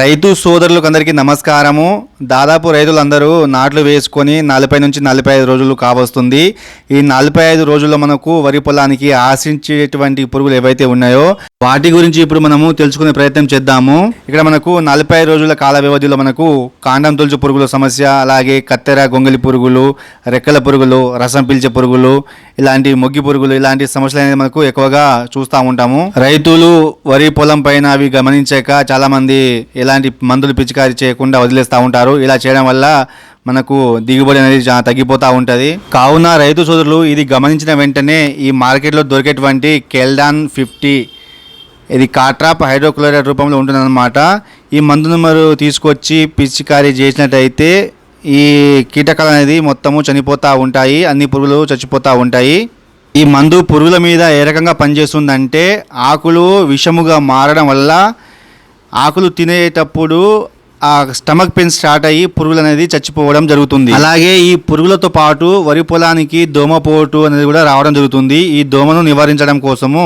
రైతు సోదరులకు అందరికీ నమస్కారము. దాదాపు రైతులందరూ నాట్లు వేసుకొని నలభై నుంచి నలభై ఐదు రోజులు కావస్తుంది. ఈ నలభై ఐదు రోజుల్లో మనకు వరి పొలానికి ఆశించేటువంటి పురుగులు ఏవైతే ఉన్నాయో వాటి గురించి ఇప్పుడు మనము తెలుసుకునే ప్రయత్నం చేద్దాము. ఇక్కడ మనకు నలభై ఐదు రోజుల కాల వ్యవధిలో మనకు కాండం తొలుచు పురుగుల సమస్య అలాగే కత్తెర గొంగలి పురుగులు రెక్కల పురుగులు రసం పీల్చే పురుగులు ఇలాంటి మొగ్గి పురుగులు ఇలాంటి సమస్యలు అనేది మనకు ఎక్కువగా చూస్తూ ఉంటాము. రైతులు వరి పొలం పైన అవి గమనించాక చాలామంది ఎలాంటి మందులు పిచికారీ చేయకుండా వదిలేస్తూ ఉంటారు. ఇలా చేయడం వల్ల మనకు దిగుబడి అనేది తగ్గిపోతూ ఉంటుంది. కావున రైతు సోదరులు ఇది గమనించిన వెంటనే ఈ మార్కెట్లో దొరికేటువంటి కెల్డాన్ ఫిఫ్టీ ఇది కాట్రాప్ హైడ్రోక్లోరైడ్ రూపంలో ఉంటుందన్నమాట. ఈ మందును మరి తీసుకొచ్చి పిచికారీ చేసినట్టయితే ఈ కీటకాలు అనేది మొత్తము చనిపోతూ ఉంటాయి అన్ని పురుగులు చచ్చిపోతూ ఉంటాయి. ఈ మందు పురుగుల మీద ఏ రకంగా పనిచేస్తుందంటే ఆకులు విషముగా మారడం వల్ల ఆకులు తినేటప్పుడు ఆ స్టమక్ పెయిన్ స్టార్ట్ అయ్యి పురుగులు అనేది చచ్చిపోవడం జరుగుతుంది. అలాగే ఈ పురుగులతో పాటు వరి పొలానికి దోమపోటు అనేది కూడా రావడం జరుగుతుంది. ఈ దోమను నివారించడం కోసము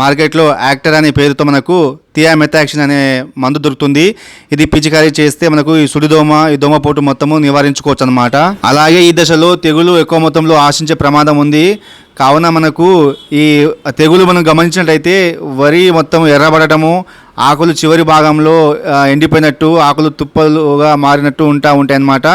మార్కెట్లో యాక్టర్ అనే పేరుతో మనకు థియామెథాక్షన్ అనే మందు దొరుకుతుంది. ఇది పిచికారీ చేస్తే మనకు ఈ సుడిదోమ ఈ దోమపోటు మొత్తము నివారించుకోవచ్చు అనమాట అలాగే ఈ దశలో తెగులు ఎక్కువ మొత్తంలో ఆశించే ప్రమాదం ఉంది. కావున మనకు ఈ తెగులు మనం గమనించినట్టయితే వరి మొత్తం ఎర్రబడటము ఆకులు చివరి భాగంలో ఎండిపోయినట్టు ఆకులు తుప్పలుగా మారినట్టు ఉంటా ఉంటాయి అన్నమాట.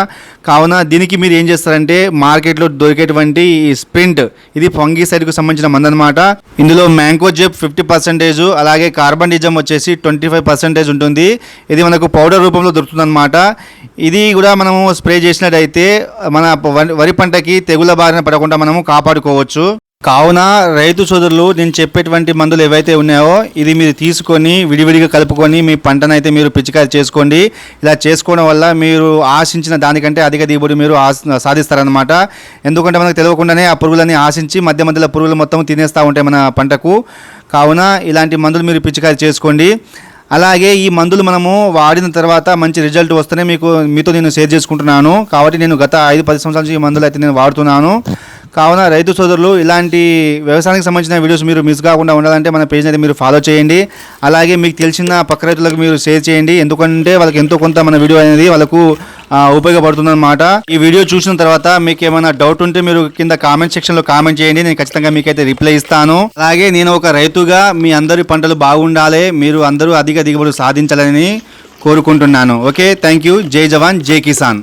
కావున దీనికి మీరు ఏం చేస్తారంటే మార్కెట్లో దొరికేటువంటి ఈ స్ప్రింట్ ఇది ఫంగిసైడ్కు సంబంధించిన మందు అనమాట ఇందులో మ్యాంగో జెప్ ఫిఫ్టీ పర్సెంటేజ్ అలాగే కార్బన్ డిజమ్ వచ్చేసి ట్వంటీ ఫైవ్ పర్సెంటేజ్ ఉంటుంది. ఇది మనకు పౌడర్ రూపంలో దొరుకుతుంది అనమాట ఇది కూడా మనము స్ప్రే చేసినట్టయితే మన వరి- వరి పంటకి తెగుల బారిన పడకుండా మనము కాపాడుకోవచ్చు. కావున రైతు సోదరులు నేను చెప్పేటువంటి మందులు ఏవైతే ఉన్నాయో ఇది మీరు తీసుకొని విడివిడిగా కలుపుకొని మీ పంటనైతే మీరు పిచికారి చేసుకోండి. ఇలా చేసుకోవడం వల్ల మీరు ఆశించిన దానికంటే అధిక దిగుబడి మీరు ఆశ సాధిస్తారనమాట ఎందుకంటే మనకు తెలియకుండానే ఆ పురుగులని ఆశించి మధ్య మధ్యలో పురుగులు మొత్తం తినేస్తూ ఉంటాయి మన పంటకు. కావున ఇలాంటి మందులు మీరు పిచికారి చేసుకోండి. అలాగే ఈ మందులు మనము వాడిన తర్వాత మంచి రిజల్ట్ వస్తేనే మీకు మీతో నేను షేర్ చేసుకుంటున్నాను. కాబట్టి నేను గత ఐదు పది సంవత్సరాల నుంచి ఈ మందులు అయితే నేను వాడుతున్నాను. కావున రైతు సోదరులు ఇలాంటి వ్యవసాయానికి సంబంధించిన వీడియోస్ మీరు మిస్ కాకుండా ఉండాలంటే మన పేజ్ అయితే మీరు ఫాలో చేయండి. అలాగే మీకు తెలిసిన పక్క రైతులకు మీరు షేర్ చేయండి. ఎందుకంటే వాళ్ళకి ఎంతో కొంత మన వీడియో అనేది వాళ్ళకు ఉపయోగపడుతుందన్నమాట. ఈ వీడియో చూసిన తర్వాత మీకు ఏమైనా డౌట్ ఉంటే మీరు కింద కామెంట్ సెక్షన్లో కామెంట్ చేయండి. నేను ఖచ్చితంగా మీకైతే రిప్లై ఇస్తాను. అలాగే నేను ఒక రైతుగా మీ అందరి పంటలు బాగుండాలి. మీరు అందరూ అధిక దిగుబడి సాధించాలని కోరుకుంటున్నాను. ఓకే థ్యాంక్ యూ జై జవాన్ జై కిసాన్.